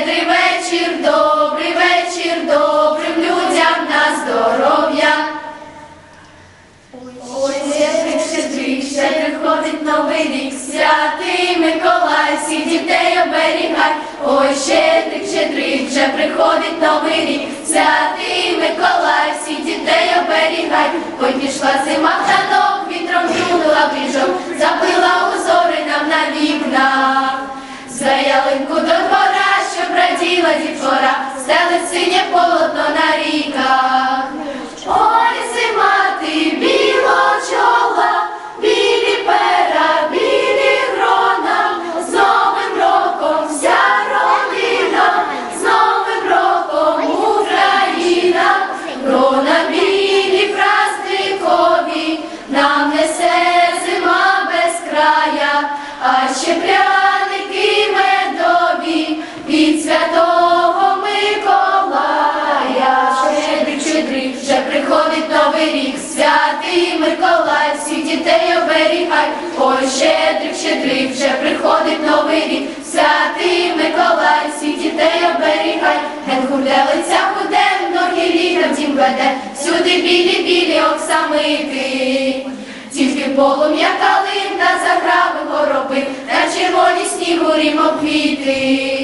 Щедрий вечір, добрий вечір, добрим людям на здоров'я. Ой, щедрий, щедрий, щедрий ходить новий рік, святий Миколай, всіх дітей оберігай. Ой, щедрик, щедрик, вже приходить новий рік, святий Миколай, всіх дітей оберігай. Ой, пішла зима, в танок, вітром трунула бріжок. Стелить синє полотно на ріках. Ой, зима, ти біло чола, білі пера, білі грона, з Новим роком вся родина, з Новим роком Україна, грона білі праздникові, нам несе зима без края, а ще пряники святий Миколай, всіх дітей оберігай. Ой, щедрик, щедрик, вже приходить новий рік, святий Миколай, всіх дітей оберігай. Ген гурделиця худе, ноги літом дім веде, всюди білі, білі оксамити. Тільки полум'я калин та заграви гороби, на червоні снігурі квіти.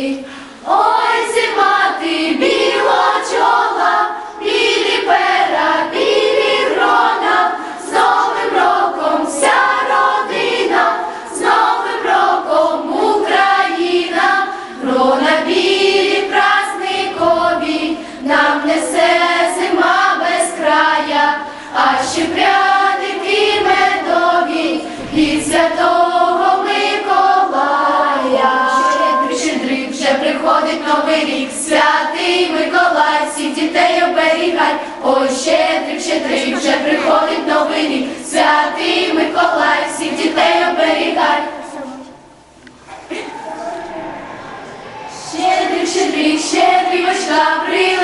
Святого Миколая, щедрий вже приходить новий рік, святий Миколай, всіх дітей оберігай, ой, щедрик, щедрий вже приходить новий рік, святий Миколай, всіх дітей оберігай. Щедрик, щедрик, щедрівочка, при.